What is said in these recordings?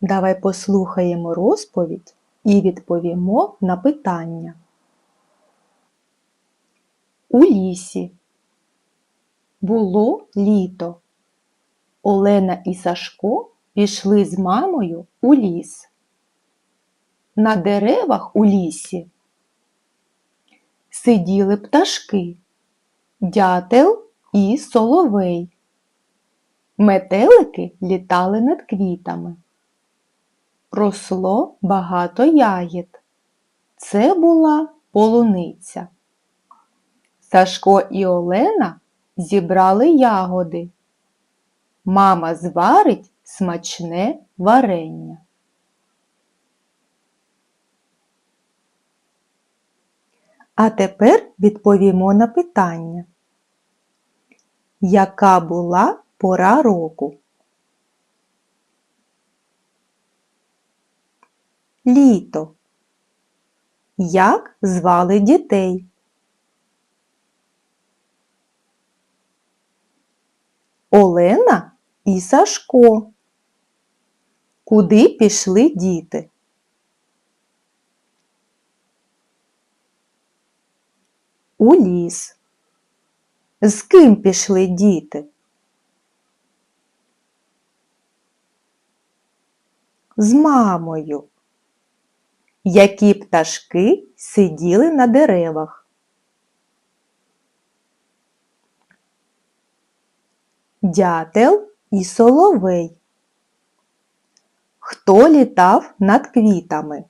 Давай послухаємо розповідь і відповімо на питання. У лісі було літо. Олена і Сашко пішли з мамою у ліс. На деревах у лісі сиділи пташки, дятел і соловей. Метелики літали над квітами. Росло багато ягід. Це була полуниця. Сашко і Олена зібрали ягоди. Мама зварить смачне варення. А тепер відповімо на питання. Яка була пора року? Літо. Як звали дітей? Олена і Сашко. Куди пішли діти? У ліс. З ким пішли діти? З мамою. Які пташки сиділи на деревах? Дятел і соловей. Хто літав над квітами?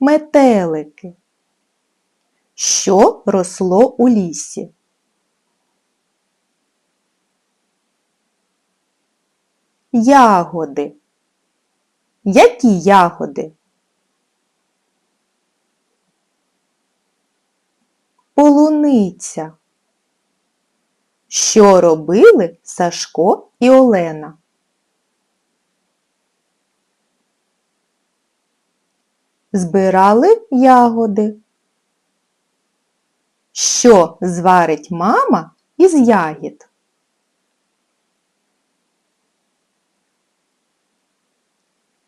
Метелики. Що росло у лісі? Ягоди. Які ягоди? Полуниця. Що робили Сашко і Олена? Збирали ягоди. Що зварить мама із ягід?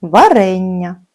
Варення.